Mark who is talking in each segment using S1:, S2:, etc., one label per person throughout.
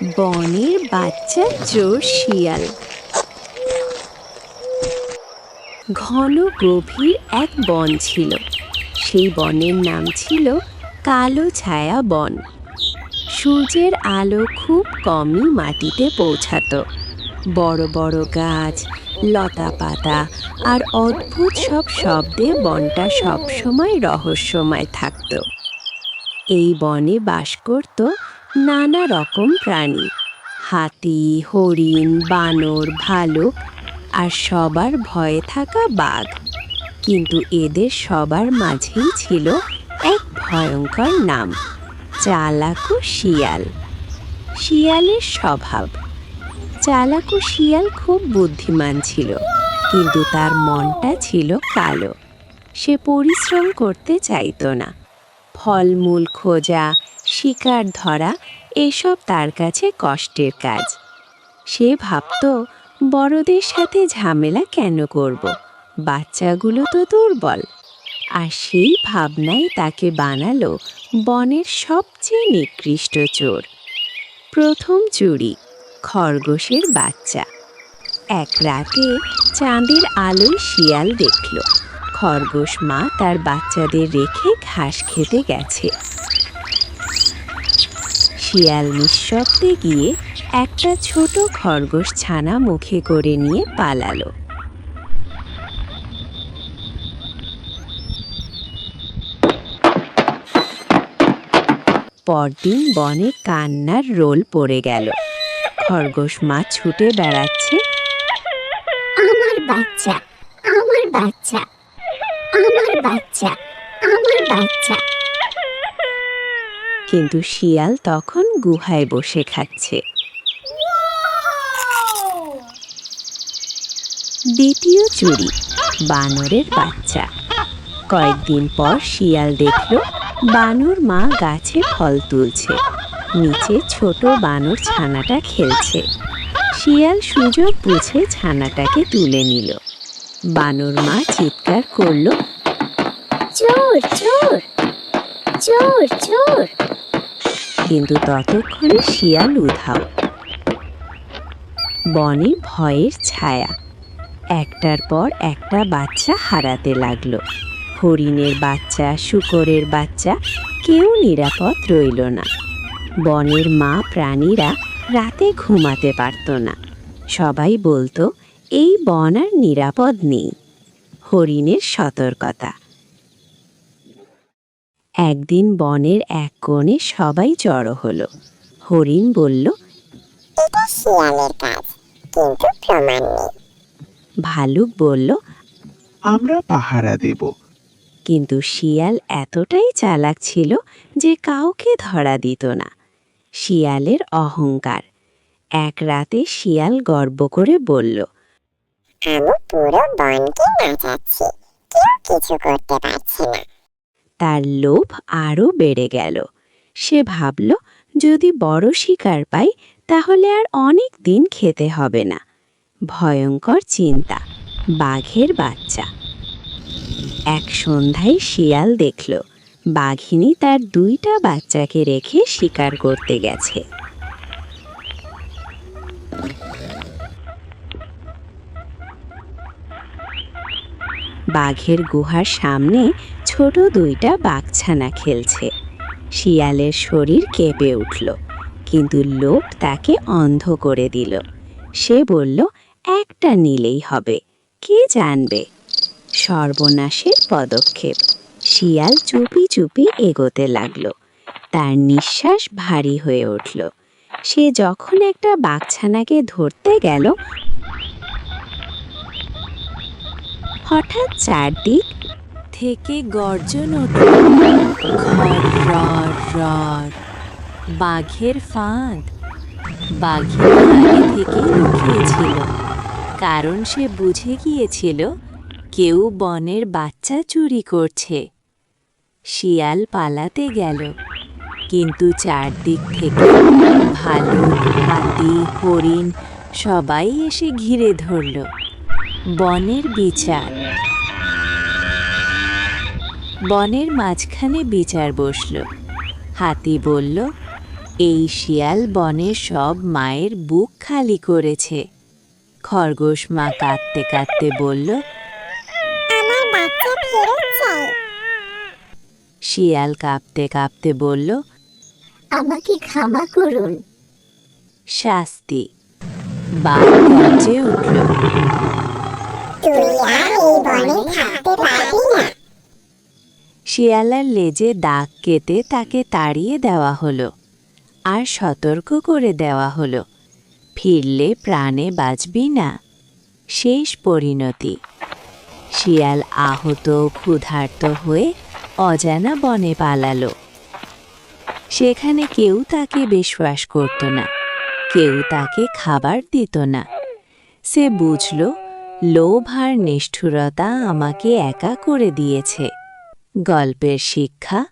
S1: বনের বাচ্চা চোর শিয়াল। ঘন গভীর এক বন ছিল। সেই বনের নাম ছিল কালো ছায়া বন। সূর্যের আলো খুব কমই মাটিতে পৌঁছাতো। বড় বড় গাছ, লতা পাতা আর অদ্ভুত সব শব্দে বনটা সবসময় রহস্যময় থাকতো। এই বনে বাস করত নানা রকম প্রাণী। হাতি, হরিণ, বানর, ভালুক আর সবার ভয়ে থাকা বাঘ। কিন্তু এদের সবার মাঝেই ছিল এক ভয়ঙ্কর নাম, চালাকু শিয়াল। শিয়ালের স্বভাব। চালাকু শিয়াল খুব বুদ্ধিমান ছিল, কিন্তু তার মনটা ছিল কালো। সে পরিশ্রম করতে চাইতো না। ফলমূল খোঁজা শিকার ধরা, এসব তার কাছে কষ্টের কাজ। সে ভাবত, বড়দের সাথে ঝামেলা কেন করব? বাচ্চাগুলো তো দুর্বল। আর সেই ভাবনাই তাকে বানালো বনের সবচেয়ে নিকৃষ্ট চোর। প্রথম চুরি, খরগোশের বাচ্চা। এক রাতে চাঁদের আলোয় শিয়াল দেখল, খরগোশ মা তার বাচ্চাদের রেখে ঘাস খেতে গেছে। শিয়াল নিঃশব্দে গিয়ে একটা ছোট খরগোশ ছানা মুখে করে নিয়ে পালালো। পরদিন বনে কান্নার রোল পড়ে গেল। খরগোশ মা ছুটে বেড়াচ্ছে।
S2: আমার বাচ্চা আমার বাচ্চা আমার বাচ্চা আমার বাচ্চা।
S1: কিন্তু শিয়াল তখন গুহায় বসে খাচ্ছে। দ্বিতীয় চুরি, বানরের বাচ্চা। কয়েকদিন পর শিয়াল দেখল বানর মা গাছে ফল তুলছে। নিচে ছোট বানর ছানাটা খেলছে। শিয়াল সুযোগ বুঝে ছানাটাকে তুলে নিল। বানর মা চিৎকার করল,
S2: চোর চোর চোর চোর
S1: কিন্তু ততক্ষণে শিয়াল উধাও। বনে ভয়ের ছায়া। একটার পর একটা বাচ্চা হারাতে লাগল। হরিণের বাচ্চা, শুকরের বাচ্চা, কেউ নিরাপদ রইল না। বনের মা প্রাণীরা রাতে ঘুমাতে পারত না। সবাই বলতো, এই বন আর নিরাপদ নেই। হরিণের সতর্কতা। একদিন বনের এক কোণে সবাই জড়ো হলো। হরিণ বলল
S2: এটা শিয়ালের কাজ কিন্তু প্রমাণ নেই।
S1: ভালুক বলল
S3: আমরা পাহারা দেব।
S1: কিন্তু শিয়াল এতটাই চালাক ছিল যে কাউকে ধরা দিত না। শিয়ালের অহংকার। এক রাতে শিয়াল গর্ব করে বলল
S2: আমি পুরো বনকে নাচাচ্ছি কেউ কিছু করতে পারছে না।
S1: তার লোভ আরও বেড়ে গেল। সে ভাবল, যদি বড় শিকার পাই, তাহলে আর অনেক দিন খেতে হবে না। ভয়ঙ্কর চিন্তা, বাঘের বাচ্চা। এক সন্ধ্যায় শিয়াল দেখল, বাঘিনী তার দুইটা বাচ্চাকে রেখে শিকার করতে গেছে। বাঘের গুহার সামনে ছোট দুইটা বাঘছানা খেলছে। শিয়ালের শরীর কেঁপে উঠল, কিন্তু লোক তাকে অন্ধ করে দিল। সে বলল, একটা নিলেই হবে, কে জানবে? সর্বনাশের পদক্ষেপ। শিয়াল চুপি চুপি এগোতে লাগল। তার নিঃশ্বাস ভারী হয়ে উঠল। সে যখন একটা বাঘছানাকে ধরতে গেল হঠাৎ চারদিক থেকে গর্জন বাঘের ফাঁদ। বাঘের আগে থেকে লুকিয়েছিল কারণ সে বুঝে গিয়েছিল, কেউ বনের বাচ্চা চুরি করছে। শিয়াল পালাতে গেল। কিন্তু চারদিক থেকে ভালুক, হাতি, হরিণ সবাই এসে ঘিরে ধরল। বনের বিচার। বনের মাঝখানে বিচার বসল। হাতি বলল এই শিয়াল বনের সব মায়ের বুক খালি করেছে। খরগোশ মা কাঁদতে কাঁদতে বলল
S2: আমার বাচ্চা ফেরত চাই।
S1: শিয়াল কাঁপতে কাঁপতে বলল
S2: আমাকে ক্ষমা করুন।
S1: শাস্তি। বাঘ গর্জে উঠল। শিয়ালার লেজে দাগ কেটে তাকে তাড়িয়ে দেওয়া হলো আর সতর্ক করে দেওয়া হলো। ফিরলে প্রাণে বাঁচবি না। শেষ পরিণতি। শিয়াল আহত ক্ষুধার্ত হয়ে অজানা বনে পালালো। সেখানে কেউ তাকে বিশ্বাস করত না, কেউ তাকে খাবার দিত না। সে বুঝল লোভ আর নিষ্ঠুরতা আমাকে একা করে দিয়েছে। গল্পের শিক্ষা,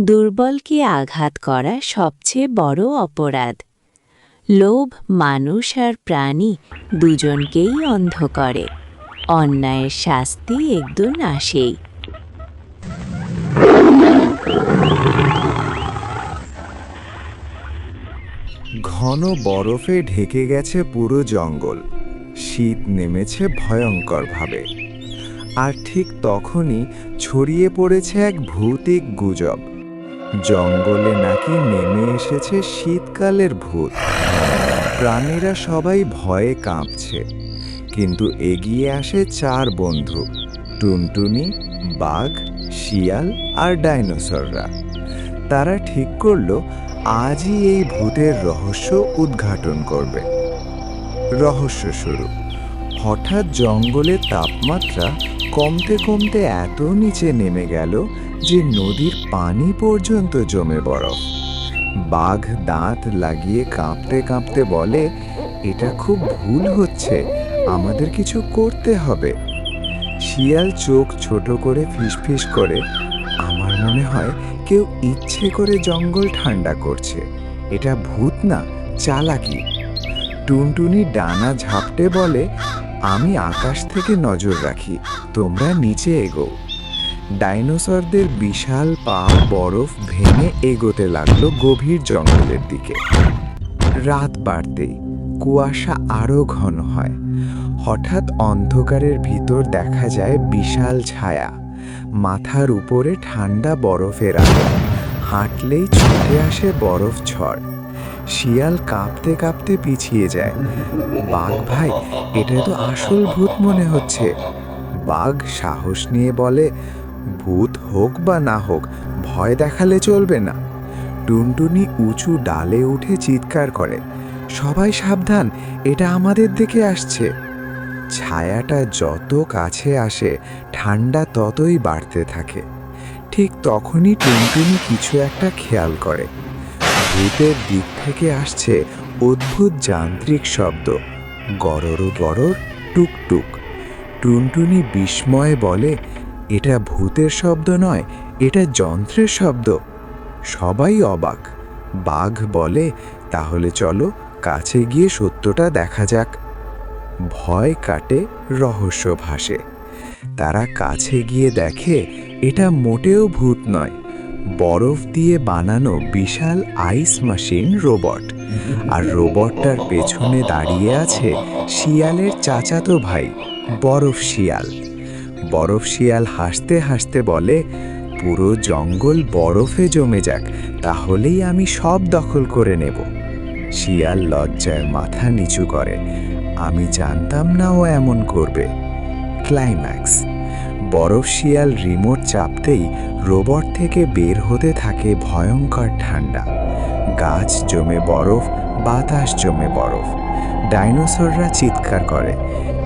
S1: দুর্বলকে আঘাত করা সবচেয়ে বড় অপরাধ। লোভ মানুষ আর প্রাণী দুজনকেই অন্ধ করে। অন্যায়ের শাস্তি একদিন আসেই
S4: ঘন বরফে ঢেকে গেছে পুরো জঙ্গল। শীত নেমেছে ভয়ঙ্করভাবে। আর ঠিক তখনই ছড়িয়ে পড়েছে এক ভৌতিক গুজব। জঙ্গলে নাকি নেমে এসেছে শীতকালের ভূত। প্রাণীরা সবাই ভয়ে কাঁপছে, কিন্তু এগিয়ে আসে চার বন্ধু, টুনটুনি, বাঘ, শিয়াল আর ডাইনোসররা। তারা ঠিক করল, আজই এই ভূতের রহস্য উদ্ঘাটন করবে। রহস্য শুরু হঠাৎ জঙ্গলের তাপমাত্রা কমতে কমতে এত নিচে নেমে গেল যে নদীর পানি পর্যন্ত জমে বরফ। বাঘ দাঁত লাগিয়ে কাঁপতে কাঁপতে বলে, এটা খুব ভুল হচ্ছে, আমাদের কিছু করতে হবে। শিয়াল চোখ ছোট করে ফিসফিস করে, আমার মনে হয় কেউ ইচ্ছে করে জঙ্গল ঠান্ডা করছে। এটা ভূত না, চালাকি। টুনটুনি ডানা ঝাপটে বলে, আমি আকাশ থেকে নজর রাখি, তোমরা নিচে এগো। ডাইনোসরদের বিশাল পা বরফ ভেঙে এগোতে লাগল গভীর জঙ্গলের দিকে। রাত বাড়তেই কুয়াশা আরও ঘন হয়। হঠাৎ অন্ধকারের ভিতর দেখা যায় বিশাল ছায়া। মাথার উপরে ঠান্ডা বরফের আলো। হাঁটলেই ছুটে আসে বরফ ঝড়। শিয়াল কাঁপতে কাঁপতে পিছিয়ে যায়। বাঘ ভাই এটা তো আসল ভূত মনে হচ্ছে। বাঘ সাহস নিয়ে বলে, ভূত হোক বা না হোক, ভয় দেখালে চলবে না। টুনটুনি উঁচু ডালে উঠে চিৎকার করে, সবাই সাবধান, এটা আমাদের দিকে আসছে। ছায়াটা যত কাছে আসে, ঠান্ডা ততই বাড়তে থাকে। ঠিক তখনই টুনটুনি কিছু একটা খেয়াল করে। ভূতের দিক থেকে আসছে অদ্ভুত যান্ত্রিক শব্দ। গরর গরর টুকটুক টুনটুনি বিস্ময়ে বলে, এটা ভূতের শব্দ নয়, এটা যন্ত্রের শব্দ। সবাই অবাক। বাঘ বলে, তাহলে চলো কাছে গিয়ে সত্যটা দেখা যাক। ভয় কাটে, রহস্য ভাসে। তারা কাছে গিয়ে দেখে, এটা মোটেও ভূত নয় বরফ দিয়ে বানানো বিশাল আইস মেশিন রোবট। আর রোবটটার পেছনে দাঁড়িয়ে আছে শিয়ালের চাচাতো ভাই, বরফ শিয়াল। বরফ শিয়াল হাসতে হাসতে বলে, পুরো জঙ্গল বরফে জমে যাক, তাহলেই আমি সব দখল করে নেব। শিয়াল লজ্জায় মাথা নিচু করে, আমি জানতাম না ও এমন করবে। ক্লাইম্যাক্স বরফ শিয়াল রিমোট চাপতেই রোবট থেকে বের হতে থাকে ভয়ঙ্কর ঠান্ডা। গাছ জমে বরফ, বাতাস জমে বরফ। ডাইনোসররা চিৎকার করে,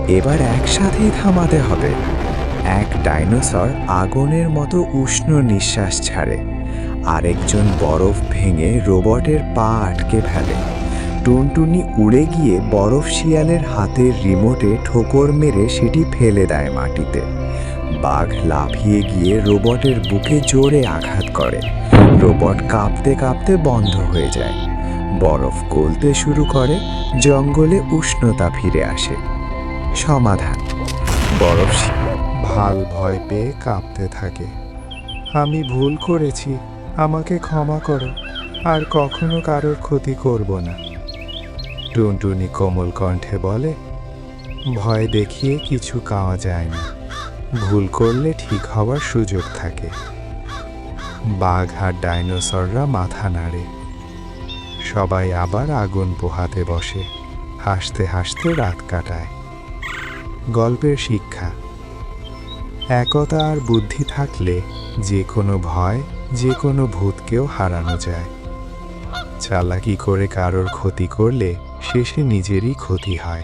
S4: এবার একসাথেই থামাতে হবে। এক ডাইনোসর আগুনের মতো উষ্ণ নিঃশ্বাস ছাড়ে। আরেকজন বরফ ভেঙে রোবটের পা আটকে ফেলে। টুনটুনি উড়ে গিয়ে বরফ শিয়ালের হাতের রিমোটে ঠোকর মেরে সেটি ফেলে দেয় মাটিতে। বাঘ লাফিয়ে গিয়ে রোবটের বুকে জোরে আঘাত করে। রোবট কাঁপতে কাঁপতে বন্ধ হয়ে যায়। বরফ গলতে শুরু করে, জঙ্গলে উষ্ণতা ফিরে আসে। সমাধান। বরফ
S5: ভালো ভয় পেয়ে কাঁপতে থাকে। আমি ভুল করেছি, আমাকে ক্ষমা করো।
S4: আর কখনো কারোর ক্ষতি করব না। টুনটুনি কোমল কণ্ঠে বলে, ভয় দেখিয়ে কিছু খাওয়া যায় না। ভুল করলে ঠিক হওয়ার সুযোগ থাকে। বাঘ আর ডাইনোসররা মাথা নাড়ে। সবাই আবার আগুন পোহাতে বসে। হাসতে হাসতে রাত কাটায়। গল্পের শিক্ষা। একতা আর বুদ্ধি থাকলে যে কোনো ভয়, যে কোনো ভূতকেও হারানো যায়। চালাকি করে কারোর ক্ষতি করলে শেষে নিজেরই ক্ষতি হয়।